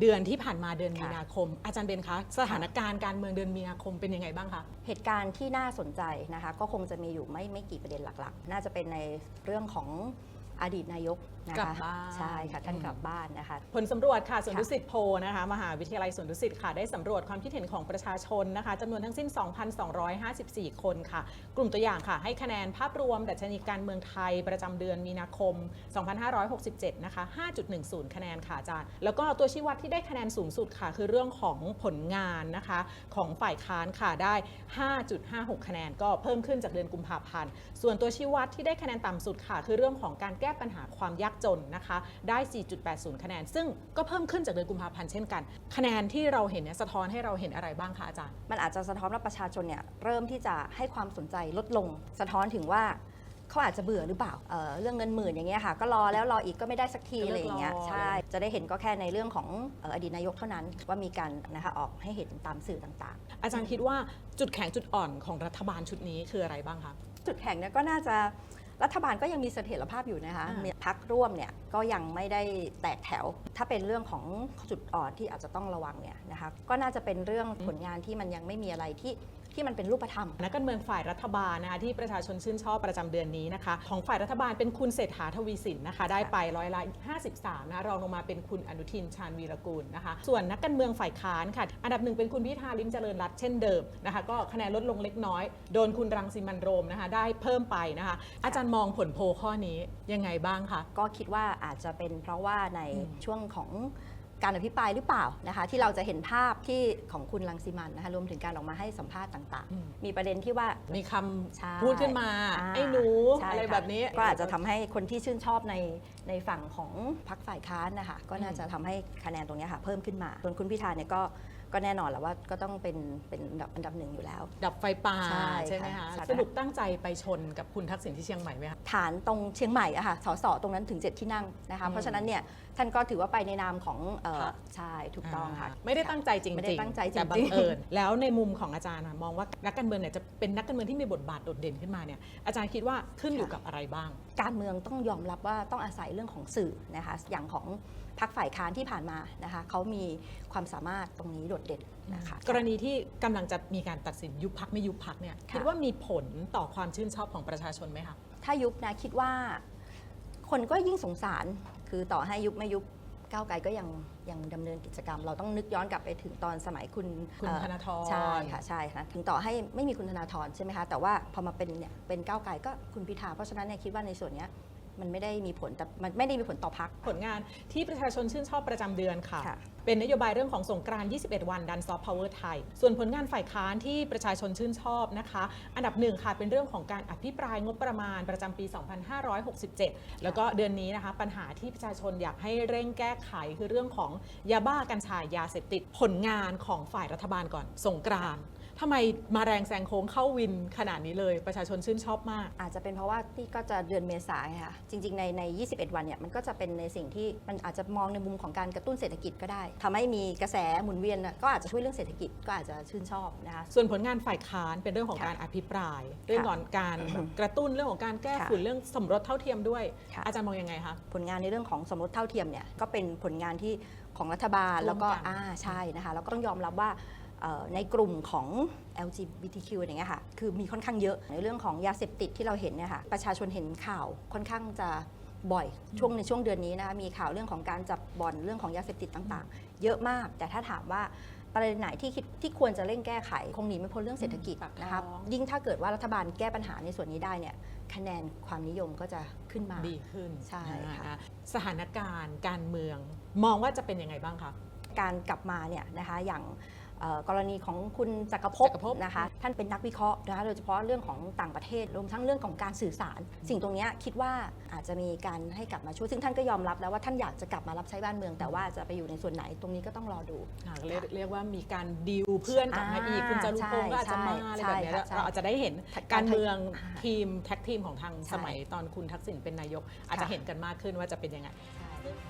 เดือนที่ผ่านมาเดือนมีค่ะนาคม อาจารย์เบนคะสถานการณ์การเมืองเดือนมีนาคมเป็นยังไงบ้างคะเหตุการณ์ที่น่าสนใจนะคะก็คงจะมีอยู่ไม่ไม่กี่ประเด็นหลักๆ น่าจะเป็นในเรื่องของ อดีตนายกนะกลัคะบบ้าน ใช่ค่ะท่านอืมกลับบ้านนะคะ ผลสำรวจค่ะสวนค่ะดุสิตโพลนะคะมหาวิทยาลัยสวนดุสิตค่ะได้สำรวจความคิดเห็นของประชาชนนะคะจำนวนทั้งสิ้น 2,254 คนค่ะ กลุ่มตัวอย่างค่ะ ให้คะแนนภาพรวมดัชนีการเมืองไทยประจำเดือนมีนาคม 2567 นะคะ 5.10 คะแนนค่ะอาจารย์ แล้วก็ตัวชี้วัดที่ได้คะแนนสูงสุดค่ะ คือเรื่องของผลงานนะคะ ของฝ่ายค้านค่ะได้ 5.56 คะแนน ก็เพิ่มขึ้นจากเดือนกุมภาพันธ์ส่วนตัวชี้วัดที่ได้คะแนนต่ำสุดค่ะ คือเรื่องของการแก้ปัญหาความยากจนนะคะ ได้ 4.80 คะแนน ซึ่งก็เพิ่มขึ้นจากเดือนกุมภาพันธ์เช่นกัน คะแนนที่เราเห็นเนี่ยสะท้อนให้เราเห็นอะไรบ้างคะอาจารย์ มันอาจจะสะท้อนว่าประชาชนเนี่ยเริ่มที่จะให้ความสนใจลดลง สะท้อนถึงว่าเขาอาจจะเบื่อหรือเปล่าเอ่อเรื่องเงินหมื่นอย่างเงี้ยค่ะ ก็รอแล้วรออีกก็ไม่ได้สักทีก็อะเลิไรกอย่างเงี้ยรอใช่ จะได้เห็นก็แค่ในเรื่องของเอ่ออดีตนายกเท่านั้นว่ามีการนะคะออกให้เห็นตามสื่อต่างๆ อาจารย์คิดว่าจุดแข็งจุดอ่อนของรัฐบาลชุดนี้คืออะไรบ้างคะ จุดแข็งเนี่ยก็น่าจะ รัฐบาลก็ยังมีเสถียรภาพอยู่นะคะอ่ามีมีพักร่วมเนี่ยก็ยังไม่ได้แตกแถว ถ้าเป็นเรื่องของจุดอ่อนที่อาจจะต้องระวังเนี่ยนะคะก็น่าจะเป็นเรื่องผลงานที่มันยังไม่มีอะไรที่ ที่มันเป็นรูปธรรม นักการเมืองฝ่ายรัฐบาลนะคะที่ประชาชนชื่นชอบประจำเดือนนี้นะคะของฝ่ายรัฐบาลเป็นคุณเศรษฐาทวีสินนะคะได้ไปร้อยละ53นะคะรองลงมาเป็นคุณอนุทินชาญวีรกูลนะคะส่วนนักการเมืองฝ่ายค้านค่ะ อันดับหนึ่งเป็นคุณพิธาลิมเจริญรัตน์เช่นเดิมนะคะก็คะแนนลดลงเล็กน้อย โดนคุณรังสิมันโรมนะคะได้เพิ่มไปนะคะอาจารย์มองผลโพลข้อนี้ยังไงบ้างคะก็คิดว่าอาจจะเป็นเพราะว่าในช่วงของ การอภิปรายหรือเปล่านะคะที่เราจะเห็นภาพที่ของคุณรังสิมันต์นะคะรวมถึงการออกมาให้สัมภาษณ์ต่างอืมๆมีประเด็นที่ว่ามีคใช่ำพูดขึ้นมา อ่าไอ้หนู ใช่อะไรค่ะแบบนี้ก็อาจจะทำให้คนที่ชื่นชอบในในฝั่งของพรรคฝ่ายค้านนะคะ ก็น่าจะทำให้คะแนนตรงเนี้ยค่ะเพิ่มขึ้นมา ส่วนคุณพิธาเนี่ยก็ ก็แน่นอนแหละว่าก็ต้องเป็นเป็นอันดับอันดับหนึ่งอยู่แล้ว ดับไฟป่าใช่ใช่ไหมคะค่ะ สรุปตั้งใจไปชนกับคุณทักษิณที่เชียงใหม่ไหมคะ ฐานตรงเชียงใหม่อะค่ะสสตรงนั้นถึง 7 ที่นั่งนะคะอืมเพราะฉะนั้นเนี่ยท่านก็ถือว่าไปในนามของเอ่อค่ะใช่ถูกต้องค่ะาไม่ได้ตั้งใจจริงๆไม่ได้ตั้งใจจริงๆ แต่บังเอิญแล้วในมุมของอาจารย์อะมองว่านักการเมืองเนี่ยจะเป็นนักการเมืองที่มีบทบาทโดดเด่นขึ้นมาเนี่ยอาจารย์คิดว่าขึ้นอยู่กับอะไรบ้าง การเมืองต้องยอมรับว่าต้องอาศัยเรื่องของสื่อนะคะอย่างของ พรรคฝ่ายค้านที่ผ่านมานะคะเขามีความสามารถตรงนี้โดดเด่นนะคะ กรณีที่กำลังจะมีการตัดสินยุบพักไม่ยุบพักเนี่ยค่ะคิดว่ามีผลต่อความชื่นชอบของประชาชนไหมคะถ้ายุบนะคิดว่าคนก็ยิ่งสงสารคือต่อให้ยุบไม่ยุบก้าวไกลก็ยังยังดำเนินกิจกรรม เราต้องนึกย้อนกลับไปถึงตอนสมัยคุณคุณเอ่อธนาธรใช่ค่ะใช่ค่ะถึงต่อให้ไม่มีคุณธนาธรใช่ไหมคะแต่ว่าพอมาเป็นเนี่ยเป็นก้าวไกลก็คุณพิธาเพราะฉะนั้นเนี่ยคิดว่าในส่วนเนี้ย มันไม่ได้มีผลแต่มันไม่ได้มีผลต่อพัก ผลงานที่ประชาชนชื่นชอบประจำเดือนค่ะ ค่ะ เป็นนโยบายเรื่องของสงกรานต์21 วันดันซอฟต์พาวเวอร์ไทย ส่วนผลงานฝ่ายค้านที่ประชาชนชื่นชอบนะคะ อันดับหนึ่งค่ะเป็นเรื่องของการอภิปรายงบประมาณประจำปี 2567 แล้วก็เดือนนี้นะคะ ปัญหาที่ประชาชนอยากให้เร่งแก้ไขคือเรื่องของยาบ้ากัญชายาเสพติดผลงานของฝ่ายรัฐบาลก่อน สงกรานต์ ทำไมมาแรงแซงโค้งเข้าวินขนาดนี้เลยประชาชนชื่นชอบมาก อาจจะเป็นเพราะว่านี่ก็จะเดือนเมษายนค่ะจริง ๆ ในใน 21 วันเนี่ยมันก็จะเป็นในสิ่งที่มันอาจจะมองในมุมของการกระตุ้นเศรษฐกิจก็ได้ทำให้มีกระแสหมุนเวียนน่ะก็อาจจะช่วยเรื่องเศรษฐกิจก็อาจจะชื่นชอบนะคะ ส่วนผลงานฝ่ายค้านเป็นเรื่องของค่ะการอภิปราย เรื่องของการแบบกระตุ้นเรื่องของการแก้ค่ะฝุ่นเรื่องสมรสเท่าเทียมด้วย ค่ะ อาจารย์มองยังไงคะ ผลงานในเรื่องของสมรสเท่าเทียมเนี่ยก็เป็นผลงานที่ของรัฐบาลร่วมแล้วก็กัน อ่าใช่นะคะแล้วก็ต้องยอมรับว่าเอ่อ ในกลุ่มของ LGBTQ อย่างเงี้ยค่ะ คือมีค่อนข้างเยอะ ในเรื่องของยาเสพติดที่เราเห็นเนี่ยค่ะ ประชาชนเห็นข่าวค่อนข้างจะบ่อย ช่วงในช่วงเดือนนี้นะคะ มีข่าวเรื่องของการจับบ่อน เรื่องของยาเสพติดต่างๆ เยอะมาก แต่ถ้าถามว่าประเด็นไหนที่คิดที่ควรจะเร่งแก้ไข คงหนีไม่พ้นเรื่องเศรษฐกิจปากท้องนะคะยิ่งถ้าเกิดว่ารัฐบาลแก้ปัญหาในส่วนนี้ได้เนี่ยคะแนนความนิยมก็จะขึ้นมาดีขึ้นใช่ค่ะนสถานการณ์การเมืองมองว่าจะเป็นยังไงบ้างคะการกลับมาเนี่ยนะคะอย่างเอ่อ กรณีของคุณจักรภพจักรภพ นะคะ ท่านเป็นนักวิเคราะห์นะคะโดยเฉพาะเรื่องของต่างประเทศรวมทั้งเรื่องของการสื่อสาร สิ่งตรงเนี้ยคิดว่าอาจจะมีการให้กลับมาช่วย ซึ่งท่านก็ยอมรับแล้วว่าท่านอยากจะกลับมารับใช้บ้านเมือง แต่ว่าจะไปอยู่ในส่วนไหนตรงนี้ก็ต้องรอดูอ่าเรียกเรียกว่ามีการดีลเพื่อนกลับมาอีก อ่าคุณจารุพงศ์ก็อาจจะมาใช่อะไรแบบเนี้ยใช่ค่ะเราอาจจะได้เห็นใช่การเมืองอ่าทีมแท็กทีมของทางใช่สมัยตอนคุณทักษิณเป็นนายก อาจจะค่ะ เห็นกันมากขึ้นว่าจะเป็นยังไง ใช่